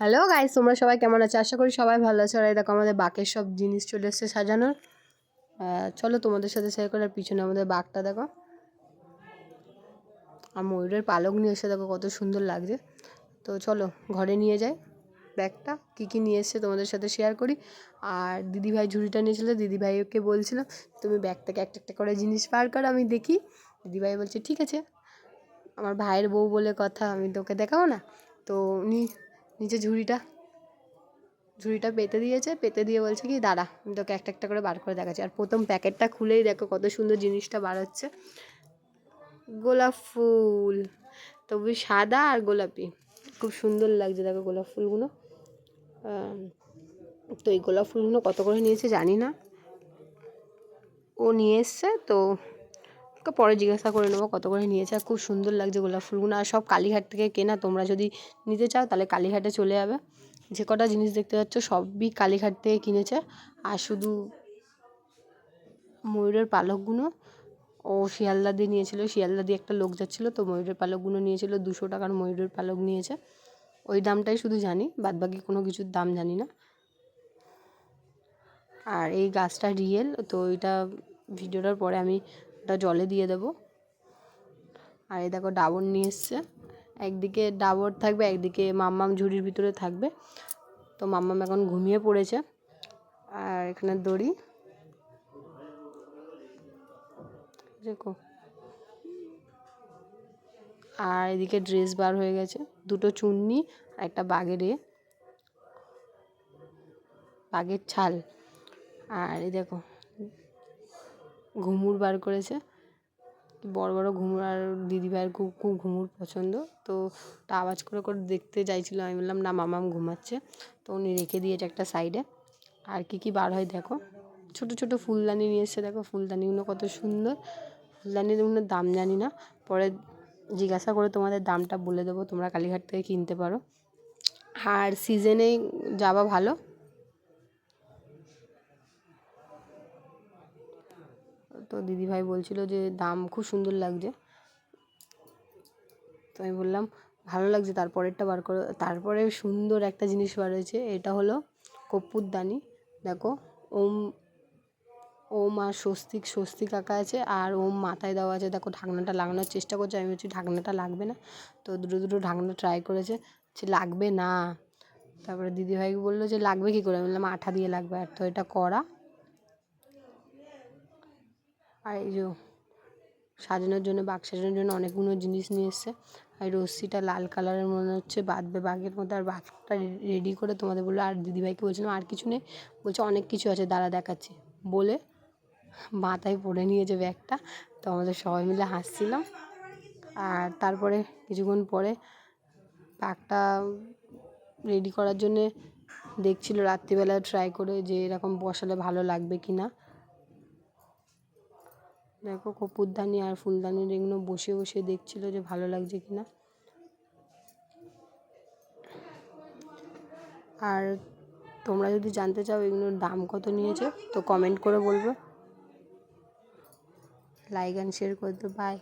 Hello guys তোমরা সবাই কেমন আছো? আশা করি সবাই ভালো আছো। আর দেখো, আমাদের বাকের সব জিনিস চলে এসছে সাজানোর। চলো তোমাদের সাথে শেয়ার করার পিছনে আমাদের বাঘটা দেখো। আর ময়ূরের পালক নিয়ে এসে দেখো, কত সুন্দর লাগছে। তো চলো, ঘরে নিয়ে যাই ব্যাগটা। কী কী নিয়ে এসছে তোমাদের সাথে শেয়ার করি। আর দিদিভাই ঝুড়িটা নিয়েছিল, দিদিভাইকে বলছিলাম, তুমি ব্যাগ থেকে একটা একটা করে জিনিস বার করো, আমি দেখি। দিদিভাই বলছে, ঠিক আছে। আমার ভাইয়ের বউ বলে কথা, আমি তোকে দেখাবো না? তো উনি নিচে ঝুড়িটা ঝুড়িটা পেতে দিয়েছে, পেতে দিয়ে বলছে কি, দাঁড়া, আমি তোকে একটা একটা করে বার করে দেখাচ্ছি। আর প্রথম প্যাকেটটা খুলেই দেখো কত সুন্দর জিনিসটা বার হচ্ছে। গোলাপ ফুল, তবে সাদা আর গোলাপি। খুব সুন্দর লাগছে দেখো গোলাপ ফুলগুলো। তো এই গোলাপ ফুলগুলো কত করে নিয়েছে জানি না। ও নিয়ে এসছে, তো ওকে পরে জিজ্ঞাসা করে নেব কত করে নিয়েছে, আর খুব সুন্দর লাগছে গোলাপ ফুলগুলো। আর সব কালীঘাট থেকে কেনা, তোমরা যদি নিতে চাও তাহলে কালীঘাটে চলে যাবে। যে কটা জিনিস দেখতে পাচ্ছ সবই কালীঘাট থেকে কিনেছে। আর শুধু ময়ূরের পালকগুলো ও শিয়ালদা দিয়ে নিয়েছিল। শিয়ালদা দিয়ে একটা লোক যাচ্ছিল, তো ময়ূরের পালকগুলো নিয়েছিল, দুশো টাকার ময়ূরের পালক নিয়েছে। ওই দামটাই শুধু জানি, বাদবাকি কোনো কিছুর দাম জানি না। আর এই গাছটা রিয়েল, তো এটা ভিডিওটার পরে আমি ওটা জলে দিয়ে দেবো। আর এই দেখো ডাবর নিয়ে এসছে। একদিকে ডাবর থাকবে, একদিকে মাম্মাম ঝুড়ির ভিতরে থাকবে। তো মাম্মাম এখন ঘুমিয়ে পড়েছে। আর এখানে দড়ি। দেখো। আর এদিকে ড্রেস বার হয়ে গেছে। দুটো চুন্নি আর একটা বাঘের এ। বাঘের ছাল। আর এই দেখো ঘুমুর বার করেছে। বড় বড় ঘুমুর আর দিদিভাইয়ের খুব খুব ঘুমুর পছন্দ। তো ওটা আওয়াজ করে করে দেখতে চাইছিলো। আমি বললাম, না, মামাম ঘুমাচ্ছে। তো উনি রেখে দিয়েছে একটা সাইডে। আর কি কি বার হয় দেখো। ছোট ছোট ফুলদানি নিয়ে এসছে। দেখো ফুলদানিগুলো কত সুন্দর। ফুলদানিগুলোর দাম জানি না। পরে জিজ্ঞাসা করে তোমাদের দামটা বলে দেবো। তোমরা কালীঘাট থেকে কিনতে পারো। আর সিজনে যাওয়া ভালো। তো দিদিভাই বলছিল যে দাম খুব সুন্দর লাগছে। তো আমি বললাম, ভালো লাগছে, তারপরেরটা বার করে। তারপরে সুন্দর একটা জিনিস বার হয়েছে, এটা হলো কর্পূরদানি দেখো, ওম ওম আর স্বস্তিক স্বস্তিক আঁকা আছে আর ওম মাথায় দেওয়া আছে। দেখো, ঢাকনাটা লাগানোর চেষ্টা করছে। আমি বলছি, ঢাকনাটা লাগবে না। তো দুটো দুটো ঢাকনা ট্রাই করেছে। যে লাগবে না। তারপরে দিদিভাই বলল যে, লাগবে কী করে? আমি বললাম, আঠা দিয়ে লাগবে। আর তো এটা করা। আর এই যে সাজানোর জন্য বাঘ সাজানোর জন্য অনেকগুলো জিনিস নিয়ে এসছে। আর রশ্মিটা লাল কালারের মনে হচ্ছে, বাঁধবে বাঘের মধ্যে আর বাঘটা রেডি করে তোমাদের বলল, আর দিদিভাইকে বলছিলাম আর কিছু নেই। বলছে, অনেক কিছু আছে, দাঁড়া দেখাচ্ছি। বলে মাথায় পরে নিয়েছে ব্যাগটা তো আমাদের সবাই মিলে হাসছিলাম। আর তারপরে কিছুক্ষণ পরে বাঘটা রেডি করার জন্যে দেখছিল রাত্রিবেলা ট্রাই করে যে এরকম বসালে ভালো লাগবে কি না দেখো কপুরদানি আর ফুলদানির এগুলো বসে বসে দেখছিল যে ভালো লাগছে কিনা। আর তোমরা যদি জানতে চাও এগুলোর দাম কত নিয়েছে, তো কমেন্ট করে বলবে। লাইক অ্যান্ড শেয়ার করতে বাই